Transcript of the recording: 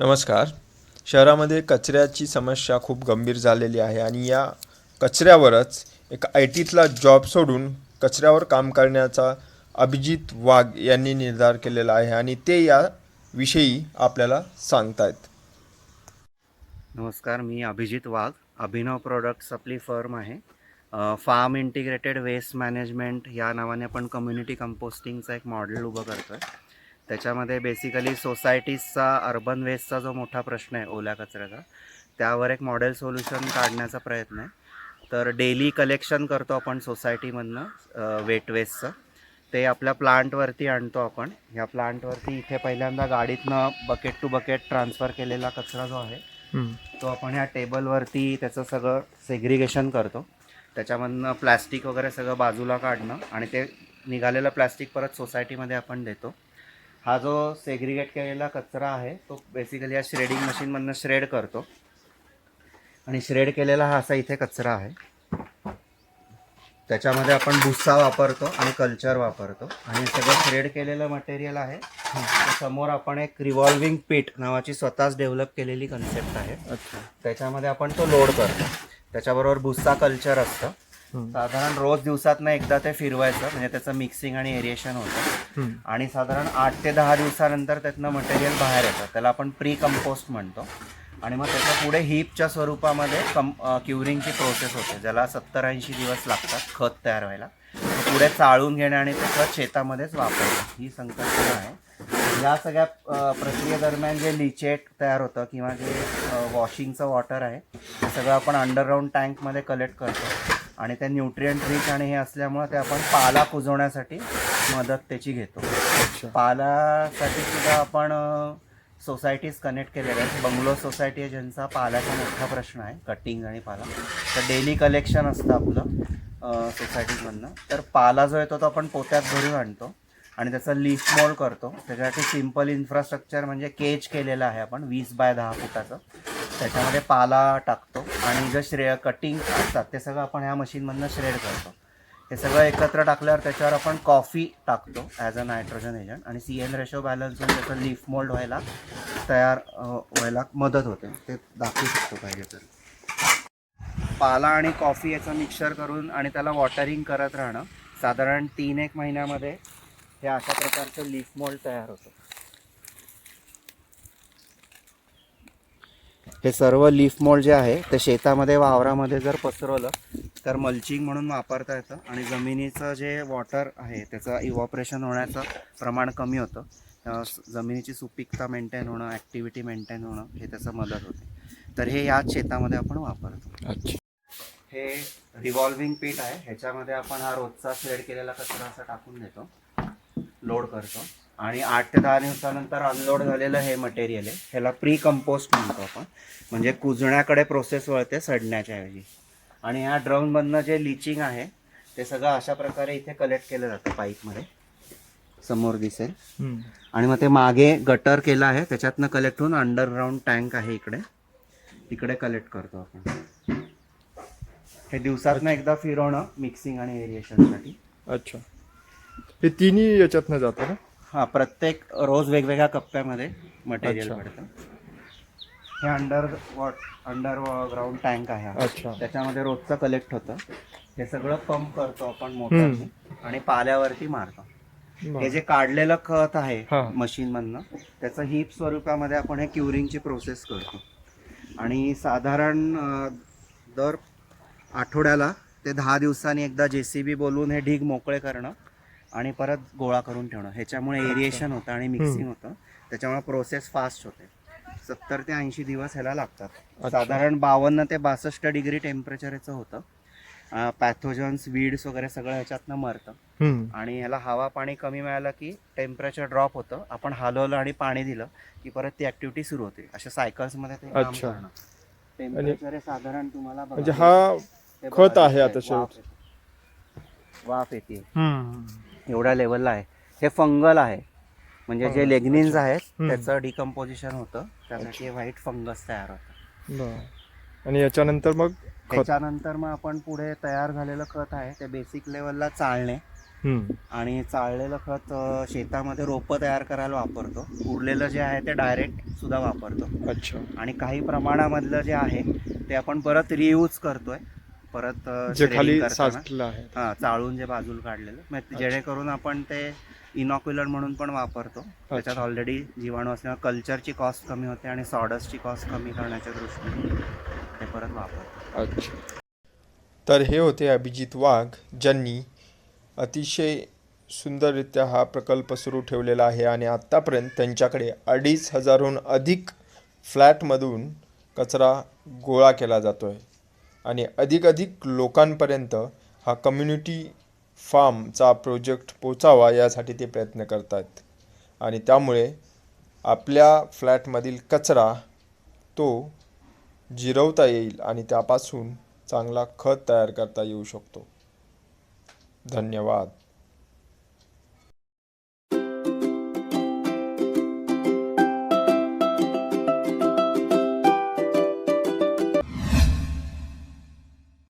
नमस्कार. शहरामध्ये कचऱ्याची समस्या खूप गंभीर झालेली आहे आणि या कचऱ्यावरच एक आय टीतला जॉब सोडून कचऱ्यावर काम करण्याचा अभिजित वाघ यांनी निर्धार केलेला आहे आणि ते या विषयी आपल्याला सांगतायत. नमस्कार मी अभिजित वाघ अभिनव प्रोडक्ट्स आपली फर्म आहे. फार्म इंटिग्रेटेड वेस्ट मॅनेजमेंट या नावाने आपण कम्युनिटी कंपोस्टिंगचा एक मॉडेल उभं करतो आहे त्याच्यामध्ये बेसिकली सोसायटीजचा अर्बन वेस्टचा जो मोठा प्रश्न आहे ओल्या कचऱ्याचा त्यावर एक मॉडेल सोल्युशन काढण्याचा प्रयत्न आहे. तर डेली कलेक्शन करतो आपण सोसायटीमधनं वेट वेस्टचं ते आपल्या प्लांटवरती आणतो आपण. ह्या प्लांटवरती इथे पहिल्यांदा गाडीतनं बकेट टू बकेट ट्रान्सफर केलेला कचरा जो आहे तो आपण ह्या टेबलवरती त्याचं सगळं सेग्रिगेशन करतो. त्याच्यामधनं प्लॅस्टिक वगैरे सगळं बाजूला काढणं आणि ते निघालेलं प्लॅस्टिक परत सोसायटीमध्ये आपण देतो. हा जो सेग्रिगेट केलेला कचरा आहे तो बेसिकली या श्रेडिंग मशीनमधनं श्रेड करतो. आणि श्रेड केलेला हा असा इथे कचरा आहे. त्याच्यामध्ये आपण भुस्सा वापरतो आणि कल्चर वापरतो. आणि सगळं श्रेड केलेलं मटेरियल आहे. समोर आपण एक रिव्हॉल्विंग पीट नावाची स्वतःच डेव्हलप केलेली कन्सेप्ट आहे. त्याच्यामध्ये आपण तो लोड करतो. त्याच्याबरोबर भुस्सा कल्चर असतं. साधारण रोज दिवसातनं एकदा ते फिरवायचं म्हणजे त्याचं मिक्सिंग आणि एरिएशन होतं. आणि साधारण आठ ते दहा दिवसानंतर त्यातनं मटेरियल बाहेर येतं. त्याला आपण प्री कंपोस्ट म्हणतो. आणि मग त्याच्या पुढे हीपच्या स्वरूपामध्ये कम क्युरिंगची प्रोसेस होते ज्याला सत्तर ऐंशी दिवस लागतात खत तयार व्हायला. पुढे चाळून घेणे आणि ते खत शेतामध्येच वापरणं ही संकल्पना आहे. या सगळ्या प्रक्रियेदरम्यान जे लिचेट तयार होतं किंवा जे वॉशिंगचं वॉटर आहे ते सगळं आपण अंडरग्राऊंड टँकमध्ये कलेक्ट करतो. आणि ते न्यूट्रियंट रिच आणि हे असल्यामुळं ते आपण पाला कुजवण्यासाठी मदत त्याची घेतो. पालासाठी सुद्धा आपण सोसायटीज कनेक्ट केलेल्या आहेत. बंगलो सोसायटी आहे ज्यांचा पाल्याचा मोठा प्रश्न आहे कटिंग आणि पाला. तर डेली कलेक्शन असतं आपलं सोसायटीमधनं तर पाला जो येतो तो आपण पोत्यात भरून आणतो आणि त्याचं लीफ मोल्ड करतो. त्याच्यासाठी सिंपल इन्फ्रास्ट्रक्चर म्हणजे केज केलेलं आहे आपण वीस बाय दहा फुटाचं. त्याच्यामध्ये पाला टाकतो आणि जे श्रेय कटिंग असतात ते सगळं आपण ह्या मशीनमधनं श्रेड करतो. हे सगळं एकत्र टाकल्यावर त्याच्यावर आपण कॉफी टाकतो ॲज अ नायट्रोजन एजंट आणि सी एन रेशो बॅलन्स होऊन त्याचं लीफ मोल्ड व्हायला तयार व्हायला मदत होते. ते दाखवू शकतो पाहिजे तर पाला आणि कॉफी याचं मिक्सर करून आणि त्याला वॉटरिंग करत राहणं साधारण तीन एक महिन्यामध्ये हे अशा प्रकारचं लीफ मोल्ड तयार होतं. हे सर्व लीफ मोल्ड जे आहे ते शेतामध्ये वावरामध्ये जर पसरवलं तर मल्चिंग म्हणून वापरता येतं आणि जमिनीचं जे वॉटर आहे त्याचं इव्हॉपरेशन होण्याचं प्रमाण कमी होतं. जमिनीची सुपीकता मेंटेन होणं ॲक्टिव्हिटी मेंटेन होणं हे त्याचं मदत होते. तर हे याच शेतामध्ये आपण वापरतो. अच्छा. हे रिव्हॉल्विंग पीठ आहे. ह्याच्यामध्ये आपण हा रोजचा श्रेड केलेला कचरा असा टाकून देतो. लोड करतो. आणि आठ ते दहा दिवसानंतर अनलोड झालेलं हे मटेरियल आहे. ह्याला प्री कंपोस्ट म्हणतो आपण. म्हणजे कुजण्याकडे प्रोसेस वळते सडण्याच्या ऐवजी. आणि ह्या ड्रममधनं जे लिचिंग आहे ते सगळं अशा प्रकारे इथे कलेक्ट केलं जातं पाईपमध्ये समोर दिसेल. आणि मग ते मागे गटर केलं आहे. त्याच्यातनं कलेक्ट होऊन अंडरग्राऊंड टँक आहे इकडे. इकडे कलेक्ट करतो आपण. हे दिवसातनं एकदा फिरवणं मिक्सिंग आणि एरिएशनसाठी अच्छा. हे तिन्ही याच्यातनं जातं ना हा प्रत्येक रोज वेगवेगळ्या कप्प्यामध्ये मटेरियल अच्छा. पडतं हे under what underground tank आहे हा. अच्छा त्याच्यामध्ये रोजचं कलेक्ट होतं हे सगळं पंप करतो आपण मोठं आणि पाल्यावरती मारतो बरं. हे जे काढलेलं खत आहे. मशीन मधनं त्याचं हीप स्वरूपामध्ये आपण हे क्युरिंगची प्रोसेस करतो आणि साधारण अं, दर आठवड्याला ते दहा दिवसांनी एकदा जे सी बी बोलवून हे ढीग मोकळे करणं आणि परत गोळा करून ठेवणं. ह्याच्यामुळे एरिएशन होतं आणि मिक्सिंग होतं. त्याच्यामुळे प्रोसेस फास्ट होते. सत्तर ते ऐंशी दिवस ह्याला लागतात. साधारण बावन्न ते बासष्ट डिग्री टेम्परेचर याचं होतं. पॅथोजन्स वीड्स वगैरे सगळं ह्याच्यातनं मरतं. आणि ह्याला हवा पाणी कमी मिळालं की टेम्परेचर ड्रॉप होतं. आपण हलवलं आणि पाणी दिलं की परत ती ऍक्टिव्हिटी सुरू होते. अशा सायकल्समध्ये ते काम अच्छा. करणं. टेम्परेचर साधारण तुम्हाला. म्हणजे हा खत आहे आता वाफ शेवट. येते. वाफ येते. हम्म. एवढ्या लेवलला आहे. हे फंगल आहे. म्हणजे जे लेग्निन्स. आहेत. त्याचं डिकम्पोजिशन होतं. त्यासाठी व्हाईट फंगस तयार होतं. आणि याच्यानंतर मग त्याच्यानंतर मग आपण पुढे तयार झालेलं खत आहे ते बेसिक लेवलला चाळणे. आणि चाळलेलं खत शेतामध्ये रोपं तयार करायला वापरतो. उरलेलं जे आहे ते डायरेक्ट सुद्धा वापरतो. अच्छा. आणि काही प्रमाणामधलं जे आहे ते आपण परत रियूज करतोय. परत जे खाली आहे. हा चाळून जे बाजूला काढलेलं. जेणेकरून आपण ते इनॉक्युलर म्हणून पण वापरतो. त्याच्यात ऑलरेडी जीवाणू असल्यामुळे कल्चरची कॉस्ट कमी होते आणि सॉडसची कॉस्ट कमी करण्याच्या दृष्टीने ते परत वापरतो. अच्छा. तर हे होते अभिजित वाघ ज्यांनी अतिशय सुंदररित्या हा प्रकल्प सुरू ठेवलेला आहे आणि आत्तापर्यंत त्यांच्याकडे अडीच हजारहून अधिक फ्लॅटमधून कचरा गोळा केला जातो आहे आणि अधिकाधिक लोकांपर्यंत हा कम्युनिटी फार्मचा प्रोजेक्ट पोचावा यासाठी ते प्रयत्न करत आहेत आणि त्यामुळे आपल्या फ्लॅटमधील कचरा तो जिरवता येईल आणि त्यापासून चांगला खत तयार करता येऊ शकतो. धन्यवाद.